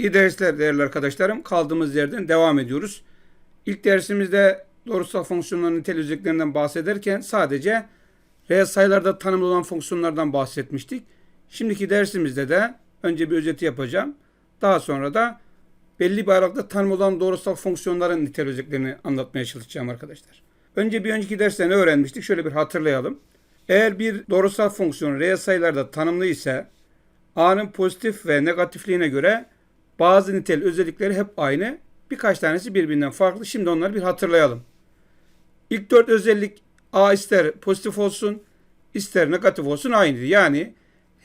İyi dersler değerli arkadaşlarım. Kaldığımız yerden devam ediyoruz. İlk dersimizde doğrusal fonksiyonların nitel özelliklerinden bahsederken sadece reel sayılarda tanımlı olan fonksiyonlardan bahsetmiştik. Şimdiki dersimizde de önce bir özeti yapacağım. Daha sonra da belli bir aralıkta tanımlı olan doğrusal fonksiyonların nitel özelliklerini anlatmaya çalışacağım arkadaşlar. Önce bir önceki derste ne öğrenmiştik? Şöyle bir hatırlayalım. Eğer bir doğrusal fonksiyon reel sayılarda tanımlı ise A'nın pozitif ve negatifliğine göre bazı nitel özellikleri hep aynı. Birkaç tanesi birbirinden farklı. Şimdi onları bir hatırlayalım. İlk dört özellik A ister pozitif olsun, ister negatif olsun aynıydı. Yani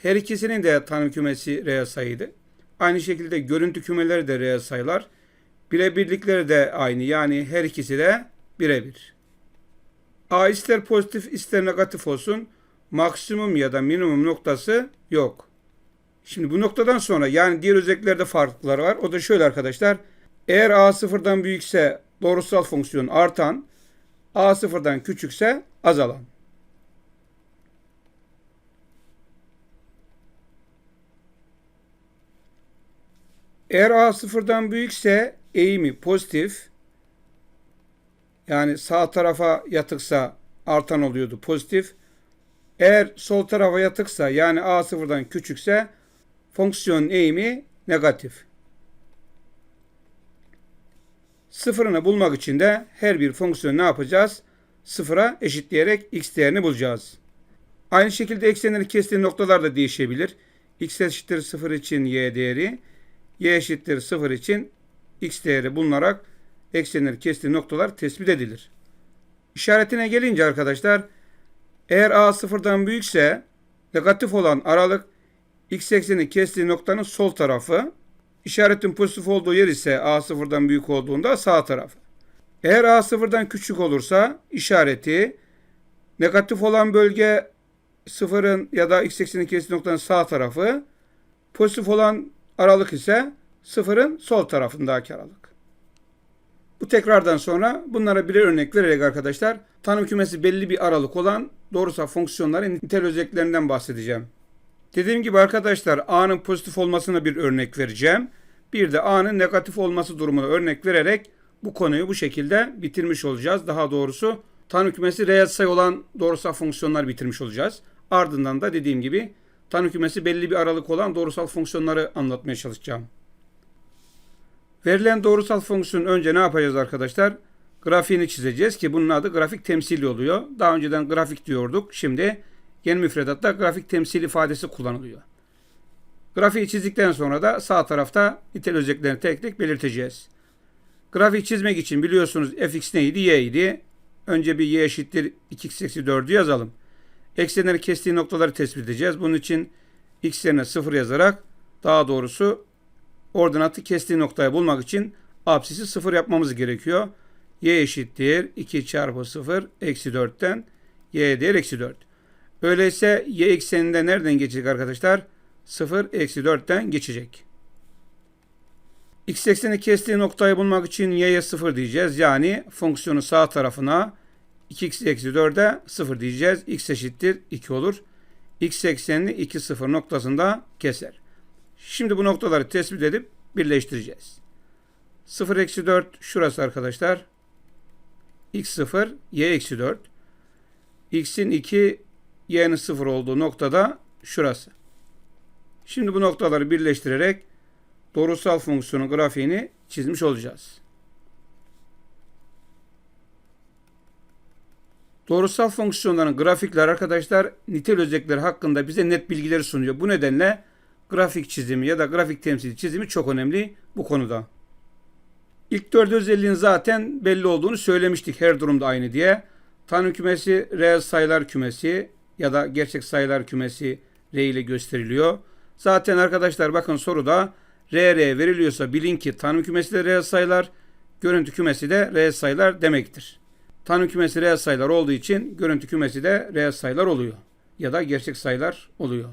her ikisinin de tanım kümesi reel sayıydı. Aynı şekilde görüntü kümeleri de reel sayılar. Birebirlikleri de aynı. Yani her ikisi de birebir. A ister pozitif ister negatif olsun maksimum ya da minimum noktası yok. Şimdi bu noktadan sonra yani diğer özelliklerde farklılıklar var. O da şöyle arkadaşlar. Eğer a sıfırdan büyükse doğrusal fonksiyon artan, a sıfırdan küçükse azalan. Eğer a sıfırdan büyükse eğimi pozitif, yani sağ tarafa yatıksa artan oluyordu pozitif. Eğer sol tarafa yatıksa yani a sıfırdan küçükse fonksiyon eğimi negatif. Sıfırını bulmak için de her bir fonksiyonu ne yapacağız? Sıfıra eşitleyerek x değerini bulacağız. Aynı şekilde eksenleri kestiği noktalar da değişebilir. x eşittir 0 için y değeri, y eşittir 0 için x değeri bulunarak eksenleri kestiği noktalar tespit edilir. İşaretine gelince arkadaşlar eğer a sıfırdan büyükse negatif olan aralık x ekseni kestiği noktanın sol tarafı. İşaretin pozitif olduğu yer ise a sıfırdan büyük olduğunda sağ tarafı. Eğer a sıfırdan küçük olursa işareti negatif olan bölge sıfırın ya da x ekseni kestiği noktanın sağ tarafı. Pozitif olan aralık ise sıfırın sol tarafındaki aralık. Bu tekrardan sonra bunlara birer örnek vererek arkadaşlar tanım kümesi belli bir aralık olan doğrusal fonksiyonların nitel özelliklerinden bahsedeceğim. Dediğim gibi arkadaşlar A'nın pozitif olmasına bir örnek vereceğim. Bir de A'nın negatif olması durumuna örnek vererek bu konuyu bu şekilde bitirmiş olacağız. Daha doğrusu tanım kümesi reel sayı olan doğrusal fonksiyonlar bitirmiş olacağız. Ardından da dediğim gibi tanım kümesi belli bir aralık olan doğrusal fonksiyonları anlatmaya çalışacağım. Verilen doğrusal fonksiyon önce ne yapacağız arkadaşlar? Grafiğini çizeceğiz ki bunun adı grafik temsili oluyor. Daha önceden grafik diyorduk. Şimdi yeni müfredatta grafik temsil ifadesi kullanılıyor. Grafiği çizdikten sonra da sağ tarafta nitel özelliklerini tek tek belirteceğiz. Grafik çizmek için biliyorsunuz fx neydi? y idi. Önce bir y eşittir 2x eksi 4'ü yazalım. Eksenleri kestiği noktaları tespit edeceğiz. Bunun için x yerine 0 yazarak daha doğrusu ordinatı kestiği noktayı bulmak için apsisi 0 yapmamız gerekiyor. y eşittir 2 çarpı 0 eksi 4'ten y değer eksi 4. Öyleyse y ekseninde nereden geçecek arkadaşlar? 0 eksi 4'ten geçecek. X ekseni kestiği noktayı bulmak için y'ye 0 diyeceğiz. Yani fonksiyonu sağ tarafına 2x eksi 4'e 0 diyeceğiz. x eşittir 2 olur. x eksenini 2 0 noktasında keser. Şimdi bu noktaları tespit edip birleştireceğiz. 0 eksi 4 şurası arkadaşlar. x 0 y eksi 4. x'in 2 y'nin 0 olduğu noktada şurası. Şimdi bu noktaları birleştirerek doğrusal fonksiyonun grafiğini çizmiş olacağız. Doğrusal fonksiyonların grafikler arkadaşlar nitel özellikleri hakkında bize net bilgileri sunuyor. Bu nedenle grafik çizimi ya da grafik temsili çizimi çok önemli bu konuda. İlk dört özelliğin zaten belli olduğunu söylemiştik her durumda aynı diye. Tanım kümesi reel sayılar kümesi ya da gerçek sayılar kümesi R ile gösteriliyor. Zaten arkadaşlar bakın soruda R R veriliyorsa bilin ki tanım kümesi de reel sayılar, görüntü kümesi de reel sayılar demektir. Tanım kümesi reel sayılar olduğu için görüntü kümesi de reel sayılar oluyor. Ya da gerçek sayılar oluyor.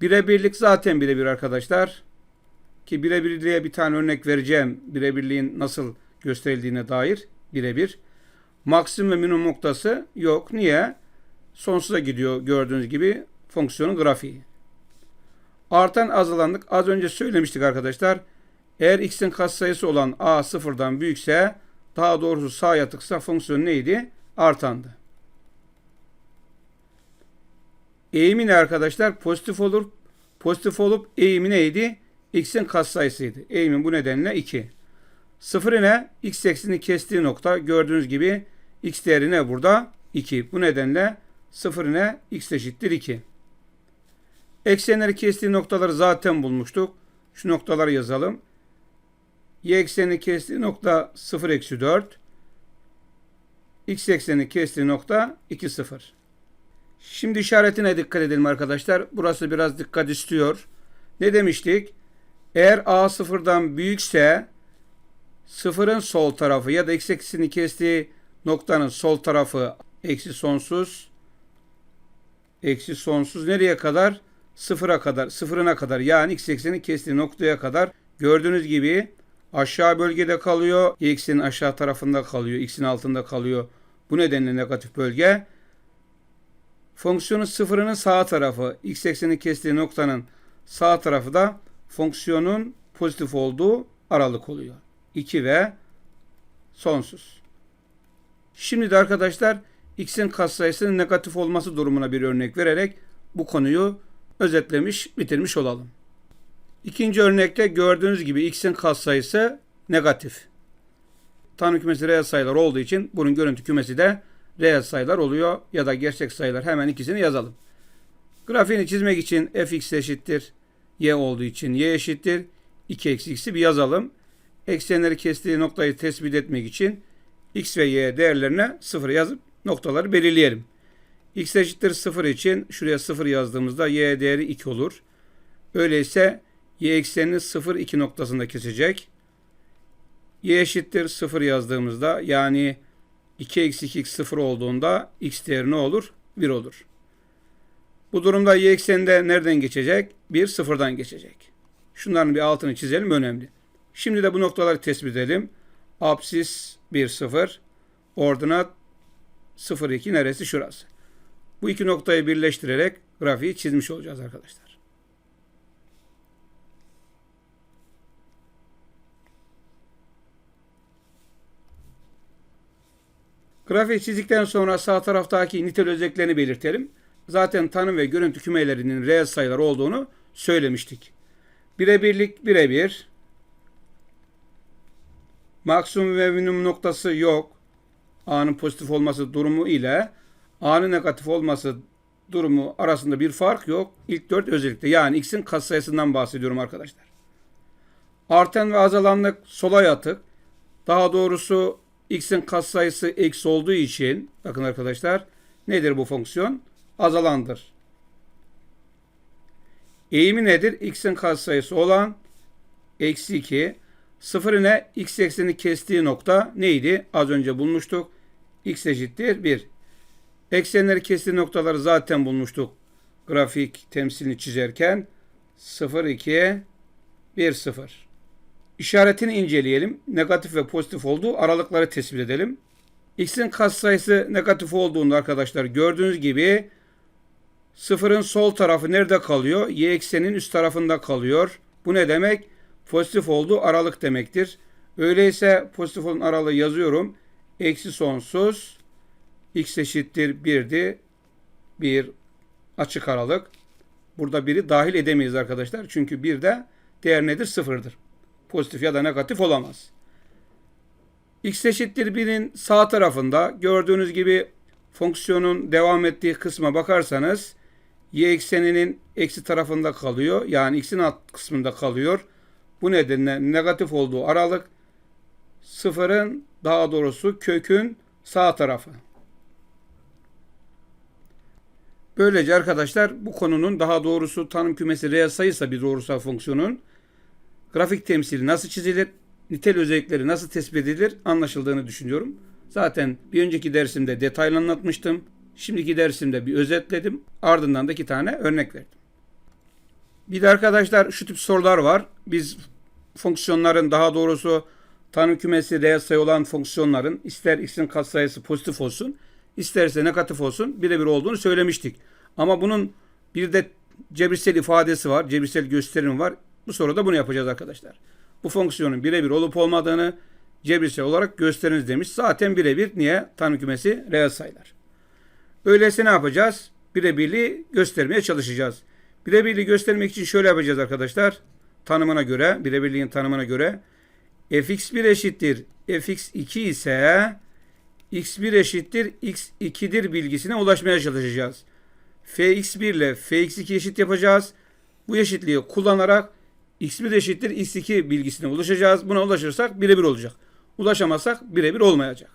Birebirlik zaten birebir arkadaşlar. Ki birebirliğe bir tane örnek vereceğim. Birebirliğin nasıl gösterildiğine dair birebir. Maksimum ve minimum noktası yok. Niye? Sonsuza gidiyor gördüğünüz gibi fonksiyonun grafiği. Artan azalanlık az önce söylemiştik arkadaşlar. Eğer x'in katsayısı olan a sıfırdan büyükse daha doğrusu sağ yatıksa fonksiyon neydi? Artandı. Eğimi ne arkadaşlar? Pozitif olur. Pozitif olup eğimi neydi? X'in katsayısıydı. Eğimin bu nedenle 2. Sıfır ne? X eksini kestiği nokta gördüğünüz gibi X değeri ne burada? 2. Bu nedenle sıfır ne? X eşittir 2. Eksenleri kestiği noktaları zaten bulmuştuk. Şu noktaları yazalım. Y ekseni kestiği nokta 0 eksi 4. X ekseni kestiği nokta 2 0. Şimdi işaretine dikkat edelim arkadaşlar. Burası biraz dikkat istiyor. Ne demiştik? Eğer A sıfırdan büyükse sıfırın sol tarafı ya da x ekseni kestiği noktanın sol tarafı eksi sonsuz eksi sonsuz nereye kadar? Sıfıra kadar, sıfırına kadar yani x ekseni kestiği noktaya kadar gördüğünüz gibi aşağı bölgede kalıyor. Y eksenin aşağı tarafında kalıyor. X'in altında kalıyor. Bu nedenle negatif bölge. Fonksiyonun sıfırının sağ tarafı x ekseni kestiği noktanın sağ tarafı da fonksiyonun pozitif olduğu aralık oluyor. 2 ve sonsuz. Şimdi de arkadaşlar x'in katsayısının negatif olması durumuna bir örnek vererek bu konuyu özetlemiş, bitirmiş olalım. İkinci örnekte gördüğünüz gibi x'in katsayısı negatif. Tanım kümesi reel sayılar olduğu için bunun görüntü kümesi de reel sayılar oluyor ya da gerçek sayılar. Hemen ikisini yazalım. Grafiğini çizmek için fx eşittir y olduğu için y eşittir 2 eksi x'i bir yazalım. Eksenleri kestiği noktayı tespit etmek için x ve y değerlerine 0 yazıp noktaları belirleyelim. x eşittir 0 için şuraya 0 yazdığımızda y değeri 2 olur. Öyleyse y eksenini 0 2 noktasında kesecek. y eşittir 0 yazdığımızda yani 2 eksi 2 x 0 olduğunda x değeri ne olur? 1 olur. Bu durumda y ekseninde nereden geçecek? 1 sıfırdan geçecek. Şunların bir altını çizelim önemli. Şimdi de bu noktaları tespit edelim. Apsis 1 0, ordinat 0 2 neresi? Şurası. Bu iki noktayı birleştirerek grafiği çizmiş olacağız arkadaşlar. Grafiği çizdikten sonra sağ taraftaki nitel özelliklerini belirtelim. Zaten tanım ve görüntü kümelerinin reel sayılar olduğunu söylemiştik. Birebirlik birebir. Maksimum ve minimum noktası yok. A'nın pozitif olması durumu ile A'nın negatif olması durumu arasında bir fark yok. İlk dört özellikle yani x'in katsayısından bahsediyorum arkadaşlar. Artan ve azalanlık sola yatık. Daha doğrusu x'in katsayısı eksi olduğu için bakın arkadaşlar nedir bu fonksiyon? Azalandır. Eğimi nedir? x'in katsayısı olan eksi 2. Sıfır ile x ekseni kestiği nokta neydi? Az önce bulmuştuk. X eşittir 1. Eksenleri kestiği noktaları zaten bulmuştuk. Grafik temsilini çizerken 0, 2, 1, 0. İşaretini inceleyelim. Negatif ve pozitif olduğu aralıkları tespit edelim. X'in katsayısı negatif olduğunda arkadaşlar gördüğünüz gibi sıfırın sol tarafı nerede kalıyor? Y eksenin üst tarafında kalıyor. Bu ne demek? Pozitif olduğu aralık demektir. Öyleyse pozitif olan aralığı yazıyorum. Eksi sonsuz x eşittir 1'di. Bir açık aralık. Burada biri dahil edemeyiz arkadaşlar. Çünkü bir de değer nedir? Sıfırdır. Pozitif ya da negatif olamaz. x eşittir 1'in sağ tarafında gördüğünüz gibi fonksiyonun devam ettiği kısma bakarsanız y ekseninin eksi tarafında kalıyor. Yani x'in alt kısmında kalıyor. Bu nedenle negatif olduğu aralık sıfırın daha doğrusu kökün sağ tarafı. Böylece arkadaşlar bu konunun daha doğrusu tanım kümesi reel sayıysa bir doğrusal fonksiyonun grafik temsili nasıl çizilir, nitel özellikleri nasıl tespit edilir anlaşıldığını düşünüyorum. Zaten bir önceki dersimde detaylı anlatmıştım. Şimdiki dersimde bir özetledim. Ardından da iki tane örnek verdim. Bir de arkadaşlar şu tip sorular var. Biz fonksiyonların daha doğrusu tanım kümesi reel sayı olan fonksiyonların ister x'in katsayısı pozitif olsun isterse negatif olsun birebir olduğunu söylemiştik. Ama bunun bir de cebirsel ifadesi var. Cebirsel gösterim var. Bu soruda bunu yapacağız arkadaşlar. bu fonksiyonun birebir olup olmadığını cebirsel olarak gösteriniz demiş. Zaten birebir. Niye? Tanım kümesi reel sayılar. Öyleyse ne yapacağız? Birebirliği göstermeye çalışacağız. Birebirliği göstermek için şöyle yapacağız arkadaşlar. Tanımına göre, birebirliğin tanımına göre fx1 eşittir fx2 ise x1 eşittir x2'dir bilgisine ulaşmaya çalışacağız. fx1 ile fx2 eşit yapacağız. Bu eşitliği kullanarak x1 eşittir x2 bilgisine ulaşacağız. Buna ulaşırsak birebir olacak. Ulaşamazsak birebir olmayacak.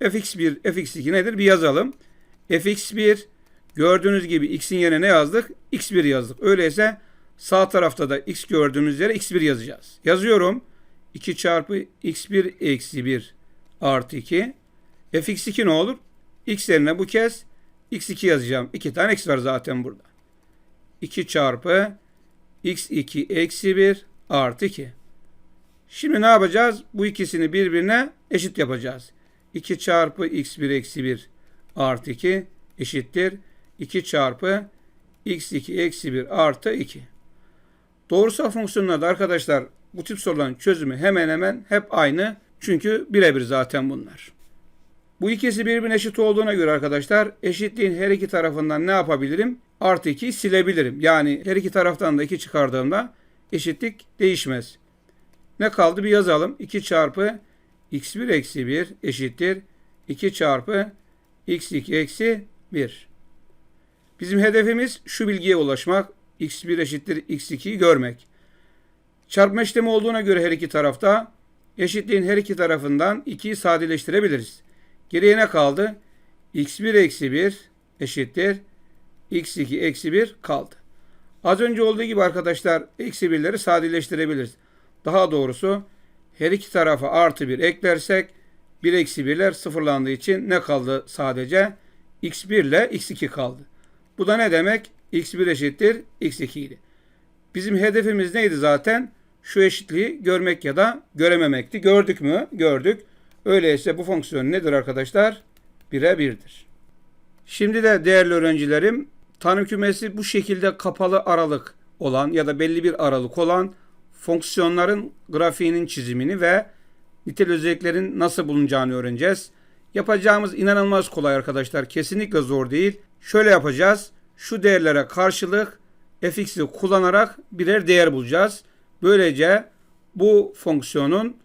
fx1, fx2 nedir? Bir yazalım. fx1 gördüğünüz gibi x'in yerine ne yazdık? x1 yazdık. Öyleyse sağ tarafta da x gördüğümüz yere x1 yazacağız. Yazıyorum. 2 çarpı x1 eksi 1 artı 2. fx2 ne olur? x yerine bu kez x2 yazacağım. 2 tane x var zaten burada. 2 çarpı x2 eksi 1 artı 2. Şimdi ne yapacağız? Bu ikisini birbirine eşit yapacağız. 2 çarpı x1 eksi 1 artı 2 eşittir. 2 çarpı x2 eksi 1 artı 2. Doğrusal fonksiyonlarda arkadaşlar bu tip soruların çözümü hemen hemen hep aynı. Çünkü birebir zaten bunlar. Bu ikisi birbirine eşit olduğuna göre arkadaşlar eşitliğin her iki tarafından ne yapabilirim? Artı 2'yi silebilirim. Yani her iki taraftan da 2 çıkardığımda eşitlik değişmez. Ne kaldı bir yazalım. 2 çarpı x1 eksi 1 eşittir. 2 çarpı x2 eksi 1. Bizim hedefimiz şu bilgiye ulaşmak. x1 eşittir x2'yi görmek. Çarpma işlemi olduğuna göre her iki tarafta eşitliğin her iki tarafından 2'yi sadeleştirebiliriz. Geriye ne kaldı? x1 eksi 1 eşittir. x2 eksi 1 kaldı. Az önce olduğu gibi arkadaşlar eksi 1'leri sadeleştirebiliriz. Daha doğrusu her iki tarafa artı 1 eklersek 1 eksi 1'ler sıfırlandığı için ne kaldı sadece? x1 ile x2 kaldı. Bu da ne demek? x1 eşittir x2 idi. Bizim hedefimiz neydi zaten? Şu eşitliği görmek ya da görememekti. Gördük mü? Gördük. Öyleyse bu fonksiyon nedir arkadaşlar? 1'e 1'dir. Şimdi de değerli öğrencilerim tanım kümesi bu şekilde kapalı aralık olan ya da belli bir aralık olan fonksiyonların grafiğinin çizimini ve nitel özelliklerin nasıl bulunacağını öğreneceğiz. Yapacağımız inanılmaz kolay arkadaşlar. Kesinlikle zor değil. Şöyle yapacağız. Şu değerlere karşılık fx'i kullanarak birer değer bulacağız. Böylece bu fonksiyonun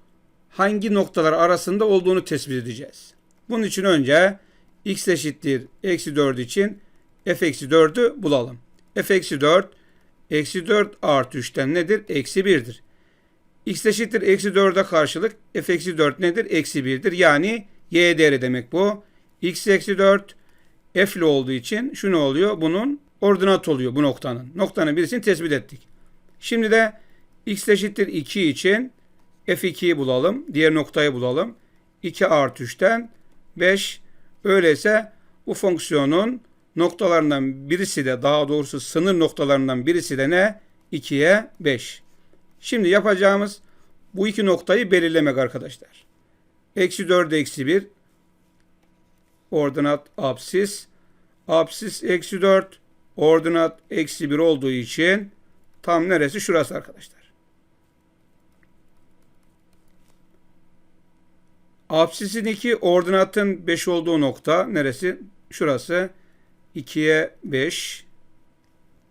hangi noktalar arasında olduğunu tespit edeceğiz. Bunun için önce x eşittir eksi 4 için f eksi 4'ü bulalım. f eksi 4 eksi 4 artı 3'ten nedir? Eksi 1'dir. x eşittir eksi 4'e karşılık f eksi 4 nedir? Eksi 1'dir. Yani y değeri demek bu. x eksi 4 f ile olduğu için şu ne oluyor? Bunun ordinat oluyor bu noktanın. Noktanın birisini tespit ettik. Şimdi de x eşittir 2 için f2'yi bulalım. Diğer noktayı bulalım. 2 artı 3'ten 5. Öyleyse bu fonksiyonun noktalarından birisi de daha doğrusu sınır noktalarından birisi de ne? 2'ye 5. Şimdi yapacağımız bu iki noktayı belirlemek arkadaşlar. Eksi 4 eksi 1 ordinat absis. Absis eksi 4 ordinat eksi 1 olduğu için tam neresi? Şurası arkadaşlar. Absisin 2 ordinatın 5 olduğu nokta neresi? Şurası 2'ye 5.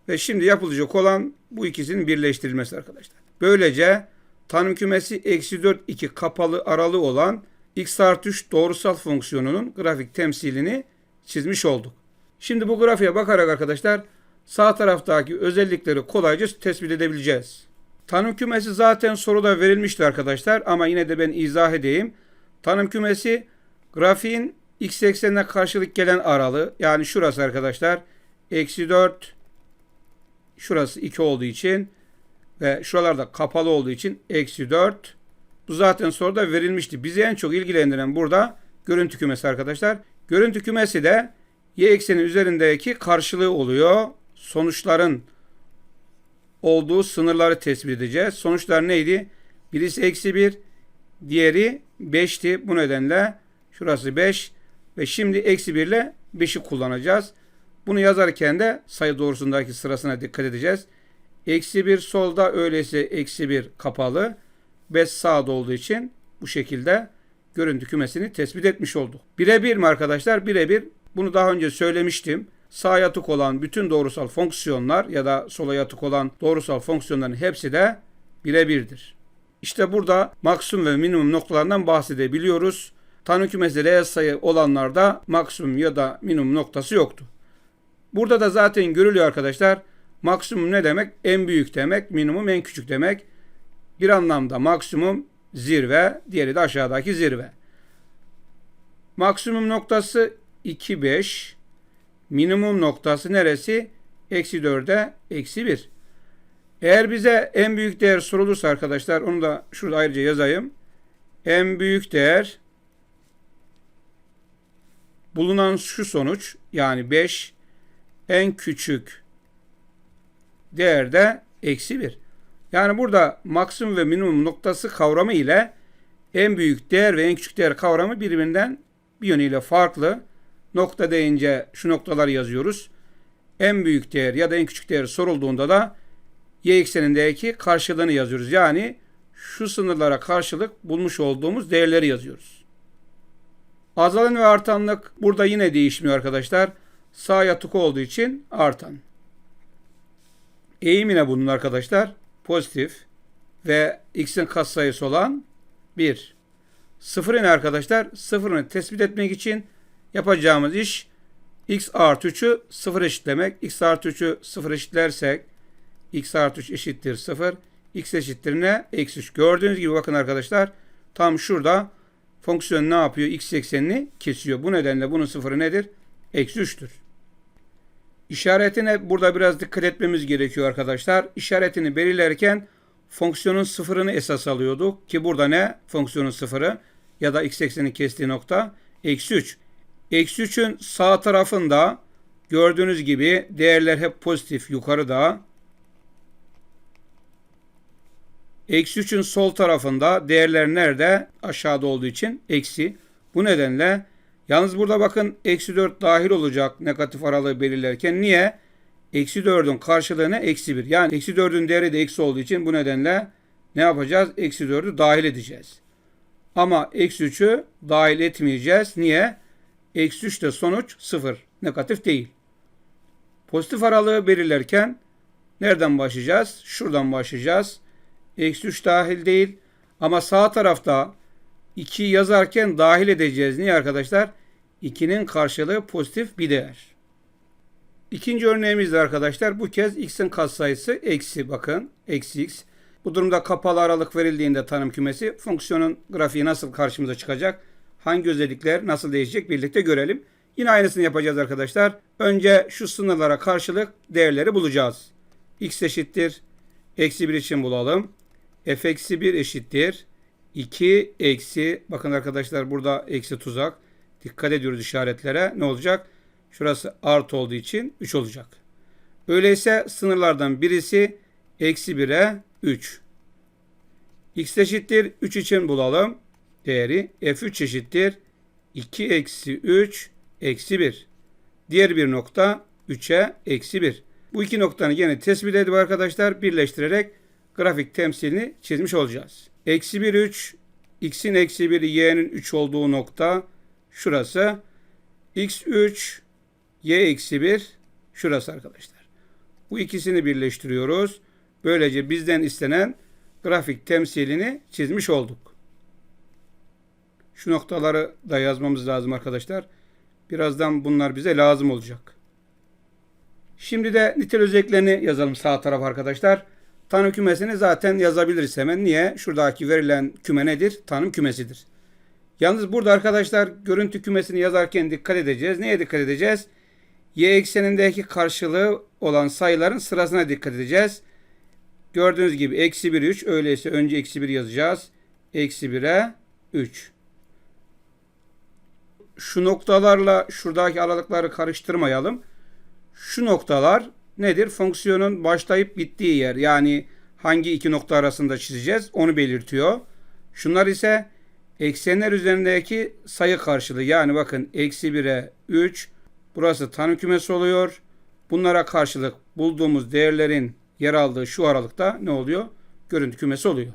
Ve şimdi yapılacak olan bu ikisinin birleştirilmesi arkadaşlar. Böylece tanım kümesi eksi 4 2 kapalı aralığı olan x artı 3 doğrusal fonksiyonunun grafik temsilini çizmiş olduk. Şimdi bu grafiğe bakarak arkadaşlar sağ taraftaki özellikleri kolayca tespit edebileceğiz. Tanım kümesi zaten soruda verilmişti arkadaşlar ama yine de ben izah edeyim. Tanım kümesi grafiğin x eksenine karşılık gelen aralığı yani şurası arkadaşlar eksi 4 şurası 2 olduğu için ve şuralarda kapalı olduğu için eksi 4 bu zaten soruda verilmişti. Bizi en çok ilgilendiren burada görüntü kümesi arkadaşlar. Görüntü kümesi de y ekseni üzerindeki karşılığı oluyor. Sonuçların olduğu sınırları tespit edeceğiz. Sonuçlar neydi? Birisi eksi 1, diğeri 5'ti. Bu nedenle şurası 5 ve şimdi eksi 1 ile 5'i kullanacağız. Bunu yazarken de sayı doğrusundaki sırasına dikkat edeceğiz. Eksi 1 solda öyleyse eksi 1 kapalı. 5 sağda olduğu için bu şekilde görüntü kümesini tespit etmiş olduk. Birebir mi arkadaşlar? Birebir. Bunu daha önce söylemiştim. Sağ yatık olan bütün doğrusal fonksiyonlar ya da sola yatık olan doğrusal fonksiyonların hepsi de birebirdir. İşte burada maksimum ve minimum noktalarından bahsedebiliyoruz. Tanım kümesi reel sayı olanlarda maksimum ya da minimum noktası yoktu. Burada da zaten görülüyor arkadaşlar. Maksimum ne demek? En büyük demek, minimum en küçük demek. Bir anlamda maksimum zirve, diğeri de aşağıdaki zirve. Maksimum noktası 2, 5. Minimum noktası neresi? Eksi 4'e eksi 1. Eğer bize en büyük değer sorulursa arkadaşlar onu da şurada ayrıca yazayım. En büyük değer bulunan şu sonuç yani 5 en küçük değer de eksi 1. Yani burada maksimum ve minimum noktası kavramı ile en büyük değer ve en küçük değer kavramı birbirinden bir yönüyle farklı. Nokta deyince şu noktaları yazıyoruz. En büyük değer ya da en küçük değer sorulduğunda da y eksenindeki karşılığını yazıyoruz. Yani şu sınırlara karşılık bulmuş olduğumuz değerleri yazıyoruz. Azalan ve artanlık burada yine değişmiyor arkadaşlar. Sağ yatık olduğu için artan. Eğim yine bunun arkadaşlar pozitif ve x'in katsayısı olan 1. Sıfır yine arkadaşlar sıfırını tespit etmek için yapacağımız iş x artı 3'ü sıfır eşitlemek. x artı 3'ü sıfır eşitlersek x artı 3 eşittir 0. x eşittir ne? Eksi 3. Gördüğünüz gibi bakın arkadaşlar tam şurada fonksiyon ne yapıyor? x eksenini kesiyor. Bu nedenle bunun sıfırı nedir? Eksi 3'tür. İşaretine burada biraz dikkat etmemiz gerekiyor arkadaşlar. İşaretini belirlerken fonksiyonun sıfırını esas alıyorduk. Ki burada ne? Fonksiyonun sıfırı ya da x ekseni kestiği nokta eksi 3. Eksi 3'ün sağ tarafında gördüğünüz gibi değerler hep pozitif yukarıda. Eksi 3'ün sol tarafında değerler nerede? Aşağıda olduğu için eksi. Bu nedenle yalnız burada bakın eksi 4 dahil olacak negatif aralığı belirlerken. Niye? Eksi 4'ün karşılığına eksi 1. Yani eksi 4'ün değeri de eksi olduğu için bu nedenle ne yapacağız? Eksi 4'ü dahil edeceğiz. Ama eksi 3'ü dahil etmeyeceğiz. Niye? Eksi 3 de sonuç 0. Negatif değil. Pozitif aralığı belirlerken nereden başlayacağız? Şuradan başlayacağız. Eksi 3 dahil değil. Ama sağ tarafta 2 yazarken dahil edeceğiz. Niye arkadaşlar? 2'nin karşılığı pozitif bir değer. İkinci örneğimizde arkadaşlar bu kez x'in katsayısı eksi bakın. Eksi x. Bu durumda kapalı aralık verildiğinde tanım kümesi fonksiyonun grafiği nasıl karşımıza çıkacak? Hangi özellikler nasıl değişecek birlikte görelim. Yine aynısını yapacağız arkadaşlar. Önce şu sınırlara karşılık değerleri bulacağız. x eşittir. Eksi 1 için bulalım. F eksi 1 eşittir. 2 eksi bakın arkadaşlar burada eksi tuzak. Dikkat ediyoruz işaretlere. Ne olacak? Şurası artı olduğu için 3 olacak. Öyleyse sınırlardan birisi eksi 1'e 3. x eşittir 3 için bulalım. Değeri f3 eşittir 2 eksi 3 eksi 1. Diğer bir nokta 3'e eksi 1. Bu iki noktanı yine tespit edip arkadaşlar birleştirerek grafik temsilini çizmiş olacağız. Eksi 1 3 x'in eksi 1 y'nin 3 olduğu nokta şurası. x 3 y eksi 1 şurası arkadaşlar. Bu ikisini birleştiriyoruz. Böylece bizden istenen grafik temsilini çizmiş olduk. Şu noktaları da yazmamız lazım arkadaşlar. Birazdan bunlar bize lazım olacak. Şimdi de nitel özelliklerini yazalım sağ taraf arkadaşlar. Tanım kümesini zaten yazabiliriz hemen. Niye? Şuradaki verilen küme nedir? Tanım kümesidir. Yalnız burada arkadaşlar görüntü kümesini yazarken dikkat edeceğiz. Neye dikkat edeceğiz? Y eksenindeki karşılığı olan sayıların sırasına dikkat edeceğiz. Gördüğünüz gibi eksi 1 3 öyleyse önce eksi 1 yazacağız. Eksi 1'e 3. Şu noktalarla şuradaki aralıkları karıştırmayalım. Şu noktalar nedir? Fonksiyonun başlayıp bittiği yer. Yani hangi iki nokta arasında çizeceğiz onu belirtiyor. Şunlar ise eksenler üzerindeki sayı karşılığı. Yani bakın eksi 1'e 3. Burası tanım kümesi oluyor. Bunlara karşılık bulduğumuz değerlerin yer aldığı şu aralıkta ne oluyor? Görüntü kümesi oluyor.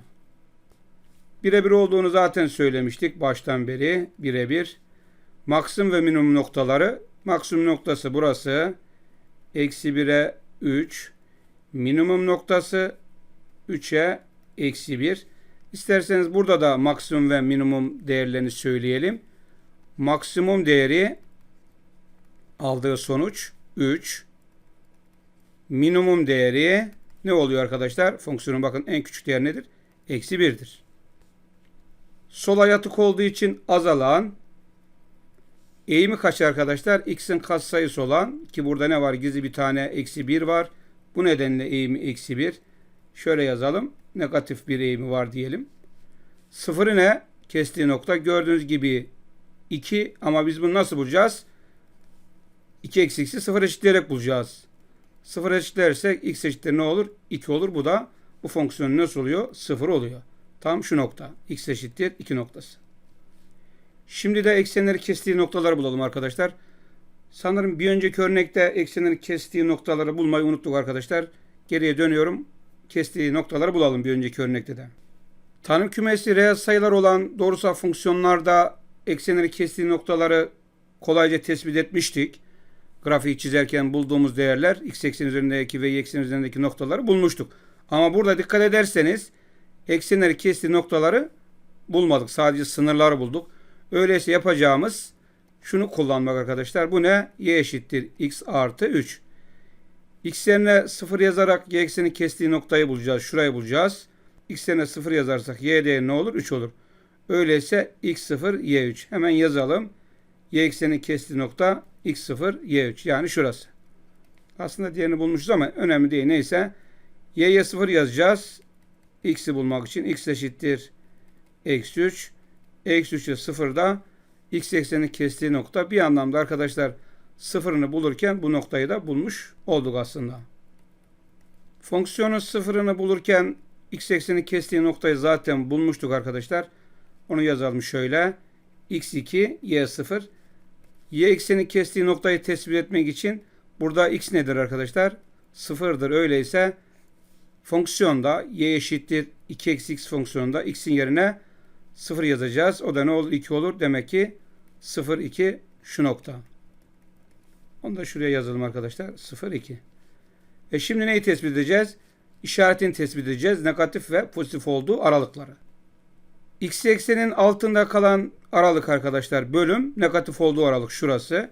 Birebir olduğunu zaten söylemiştik baştan beri. Birebir. Maksimum ve minimum noktaları. Maksimum noktası burası. Eksi 1'e 3. Minimum noktası 3'e eksi 1. İsterseniz burada da maksimum ve minimum değerlerini söyleyelim. Maksimum değeri aldığı sonuç 3. Minimum değeri ne oluyor arkadaşlar? Fonksiyonun bakın en küçük değer nedir? Eksi 1'dir. Sola yatık olduğu için azalan eğimi kaç arkadaşlar? X'in katsayısı olan ki burada ne var? Gizli bir tane eksi 1 var. Bu nedenle eğimi eksi 1. Şöyle yazalım. Negatif bir eğimi var diyelim. Sıfırı ne? Kestiği nokta gördüğünüz gibi 2 ama biz bunu nasıl bulacağız? 2 eksi x'i 0 eşitleyerek bulacağız. 0 eşitlersek x eşittir ne olur? 2 olur. Bu da bu fonksiyonun nasıl oluyor? 0 oluyor. Tam şu nokta. x eşittir 2 noktası. Şimdi de eksenleri kestiği noktaları bulalım arkadaşlar. Sanırım bir önceki örnekte eksenleri kestiği noktaları bulmayı unuttuk arkadaşlar. Geriye dönüyorum. Kestiği noktaları bulalım bir önceki örnekte de. Tanım kümesi reel sayılar olan doğrusal fonksiyonlarda eksenleri kestiği noktaları kolayca tespit etmiştik. Grafiği çizerken bulduğumuz değerler x eksen üzerindeki ve y eksen üzerindeki noktaları bulmuştuk. Ama burada dikkat ederseniz eksenleri kestiği noktaları bulmadık. Sadece sınırları bulduk. Öyleyse yapacağımız şunu kullanmak arkadaşlar. Bu ne? y eşittir x artı 3. x yerine 0 yazarak y ekseni kestiği noktayı bulacağız. Şurayı bulacağız. x yerine 0 yazarsak y değeri ne olur? 3 olur. Öyleyse x0 y3. Hemen yazalım. y ekseni kestiği nokta x0 y3 yani şurası. Aslında diğerini bulmuşuz ama önemli değil. Neyse y'ye 0 yazacağız. x'i bulmak için x eşittir eksi 3. Eksi 3 ile 0'da x ekseni kestiği nokta bir anlamda arkadaşlar sıfırını bulurken bu noktayı da bulmuş olduk aslında. Fonksiyonun sıfırını bulurken x ekseni kestiği noktayı zaten bulmuştuk arkadaşlar. Onu yazalım şöyle. x2 y0 y ekseni kestiği noktayı tespit etmek için burada x nedir arkadaşlar? Sıfırdır. Öyleyse fonksiyonda y eşittir 2 eksi x fonksiyonunda x'in yerine 0 yazacağız. O da ne olur? 2 olur. Demek ki 0, 2 şu nokta. Onu da şuraya yazalım arkadaşlar. 0, 2. E şimdi neyi tespit edeceğiz? İşaretini tespit edeceğiz. Negatif ve pozitif olduğu aralıkları. X eksenin altında kalan aralık arkadaşlar bölüm negatif olduğu aralık şurası.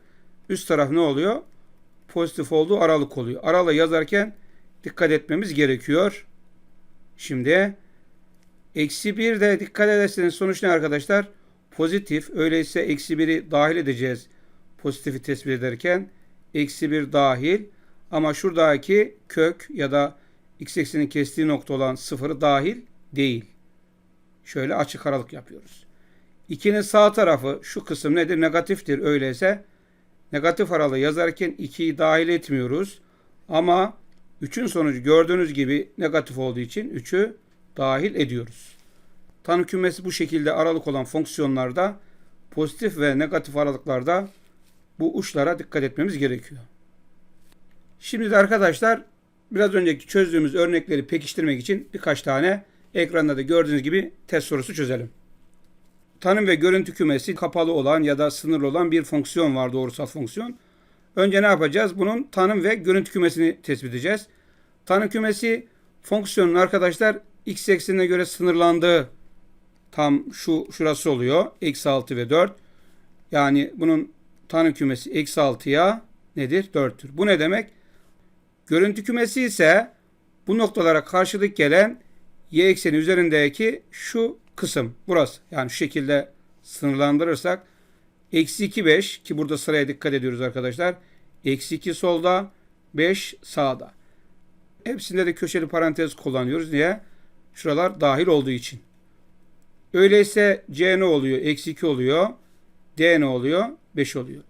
Üst taraf ne oluyor? Pozitif olduğu aralık oluyor. Aralığı yazarken dikkat etmemiz gerekiyor. Şimdi eksi 1 de dikkat ederseniz sonuç ne arkadaşlar? Pozitif. Öyleyse eksi 1'i dahil edeceğiz. Pozitifi tespit ederken eksi 1 dahil. Ama şuradaki kök ya da x eksenin kestiği nokta olan sıfırı dahil değil. Şöyle açık aralık yapıyoruz. 2'nin sağ tarafı şu kısım nedir? Negatiftir. Öyleyse negatif aralığı yazarken 2'yi dahil etmiyoruz. Ama 3'ün sonucu gördüğünüz gibi negatif olduğu için 3'ü dahil ediyoruz. Tanım kümesi bu şekilde aralık olan fonksiyonlarda pozitif ve negatif aralıklarda bu uçlara dikkat etmemiz gerekiyor. Şimdi de arkadaşlar biraz önceki çözdüğümüz örnekleri pekiştirmek için birkaç tane ekranda da gördüğünüz gibi test sorusu çözelim. Tanım ve görüntü kümesi kapalı olan ya da sınırlı olan bir fonksiyon var doğrusal fonksiyon. Önce ne yapacağız? Bunun tanım ve görüntü kümesini tespit edeceğiz. Tanım kümesi fonksiyonun arkadaşlar x eksenine göre sınırlandığı tam şu şurası oluyor. Eksi 6 ve 4. Yani bunun tanım kümesi eksi 6'ya nedir? 4'tür. Bu ne demek? Görüntü kümesi ise bu noktalara karşılık gelen y ekseni üzerindeki şu kısım burası. Yani şu şekilde sınırlandırırsak eksi 2 5 ki burada sıraya dikkat ediyoruz arkadaşlar. Eksi 2 solda 5 sağda. Hepsinde de köşeli parantez kullanıyoruz. Niye? Şuralar dahil olduğu için. Öyleyse C ne oluyor? Eksi 2 oluyor. D ne oluyor? 5 oluyor.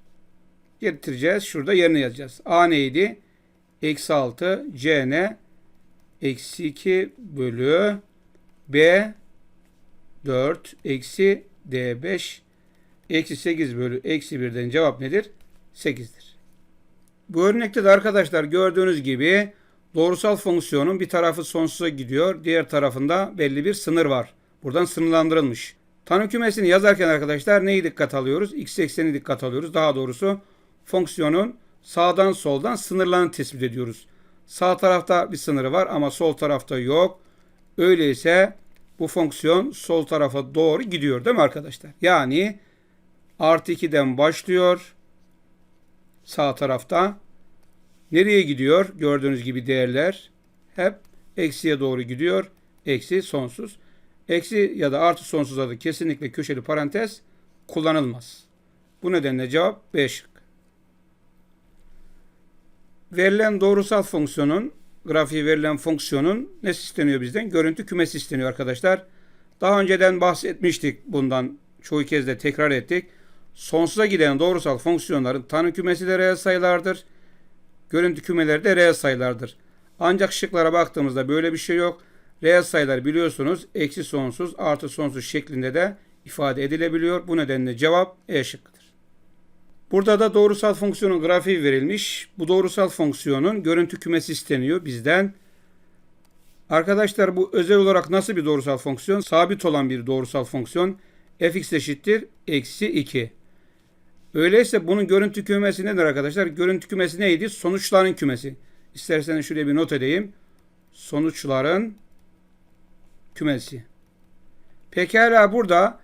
Getireceğiz. Şurada yerine yazacağız. A neydi? Eksi 6. C ne? Eksi 2 bölü B 4 eksi D 5 eksi 8 bölü eksi 1'den cevap nedir? 8'dir. Bu örnekte de arkadaşlar gördüğünüz gibi doğrusal fonksiyonun bir tarafı sonsuza gidiyor. Diğer tarafında belli bir sınır var. buradan sınırlandırılmış. Tanım kümesini yazarken arkadaşlar neyi dikkat alıyoruz? X ekseni dikkat alıyoruz. Daha doğrusu fonksiyonun sağdan soldan sınırlarını tespit ediyoruz. Sağ tarafta bir sınırı var ama sol tarafta yok. Öyleyse bu fonksiyon sol tarafa doğru gidiyor değil mi arkadaşlar? Yani artı 2'den başlıyor sağ tarafta. Nereye gidiyor? Gördüğünüz gibi değerler hep eksiye doğru gidiyor. Eksi sonsuz. Eksi ya da artı sonsuza da kesinlikle köşeli parantez kullanılmaz. Bu nedenle cevap B şık. Verilen doğrusal fonksiyonun, grafiği verilen fonksiyonun ne isteniyor bizden? Görüntü kümesi isteniyor arkadaşlar. Daha önceden bahsetmiştik bundan. Çoğu kez de tekrar ettik. Sonsuza giden doğrusal fonksiyonların tanım kümesi de reel sayılardır. Görüntü kümeleri de reel sayılardır. Ancak şıklara baktığımızda böyle bir şey yok. Reel sayılar biliyorsunuz eksi sonsuz artı sonsuz şeklinde de ifade edilebiliyor. Bu nedenle cevap E şıkkıdır. Burada da doğrusal fonksiyonun grafiği verilmiş. Bu doğrusal fonksiyonun görüntü kümesi isteniyor bizden. Arkadaşlar bu özel olarak nasıl bir doğrusal fonksiyon? Sabit olan bir doğrusal fonksiyon. fx eşittir eksi 2. Öyleyse bunun görüntü kümesi nedir arkadaşlar? Görüntü kümesi neydi? Sonuçların kümesi. İsterseniz şuraya bir not edeyim. Sonuçların kümesi. Pekala burada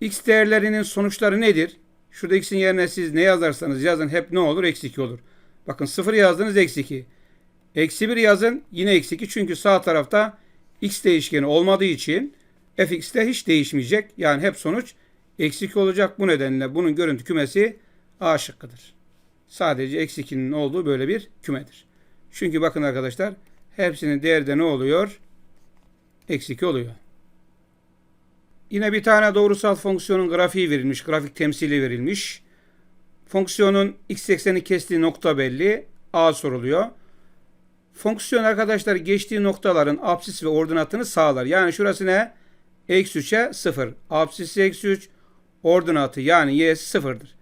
x değerlerinin sonuçları nedir? Şurada x'in yerine siz ne yazarsanız yazın hep ne olur? Eksi 2 olur. Bakın 0 yazdınız eksi 2. Eksi 1 yazın yine eksi 2. Çünkü sağ tarafta x değişkeni olmadığı için fx de hiç değişmeyecek. Yani hep sonuç eksi 2 olacak. Bu nedenle bunun görüntü kümesi A şıkkıdır. Sadece eksi 2'nin olduğu böyle bir kümedir. Çünkü bakın arkadaşlar hepsinin değeri de ne oluyor? Eksi 2 oluyor. Yine bir tane doğrusal fonksiyonun grafiği verilmiş. Grafik temsili verilmiş. Fonksiyonun x ekseni kestiği nokta belli. A soruluyor. Fonksiyon arkadaşlar geçtiği noktaların apsis ve ordinatını sağlar. Yani şurası ne? Eksi 3'e 0. Apsisi eksi 3. Ordinatı yani y'si 0'dır.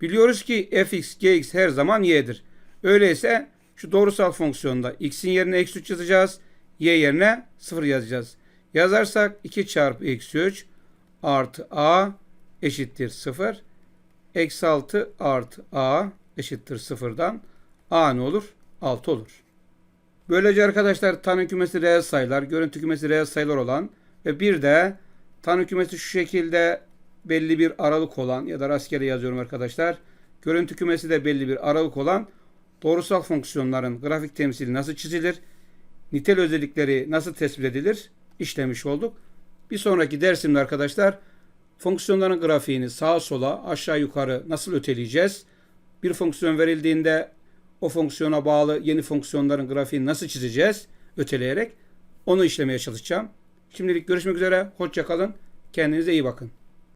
Biliyoruz ki fx, gx her zaman y'dir. Öyleyse şu doğrusal fonksiyonda x'in yerine eksi 3 yazacağız. y yerine 0 yazacağız. Yazarsak 2 çarpı eksi 3 artı a eşittir 0. Eksi 6 artı a eşittir 0'dan a ne olur? 6 olur. Böylece arkadaşlar tanım kümesi reel sayılar, görüntü kümesi reel sayılar olan ve bir de tanım kümesi şu şekilde belli bir aralık olan ya da rastgele yazıyorum arkadaşlar. Görüntü kümesi de belli bir aralık olan doğrusal fonksiyonların grafik temsili nasıl çizilir? Nitel özellikleri nasıl tespit edilir? işlemiş olduk. Bir sonraki dersimde arkadaşlar fonksiyonların grafiğini sağa sola aşağı yukarı nasıl öteleyeceğiz? Bir fonksiyon verildiğinde o fonksiyona bağlı yeni fonksiyonların grafiğini nasıl çizeceğiz? Öteleyerek onu işlemeye çalışacağım. Şimdilik görüşmek üzere. Hoşça kalın. Kendinize iyi bakın.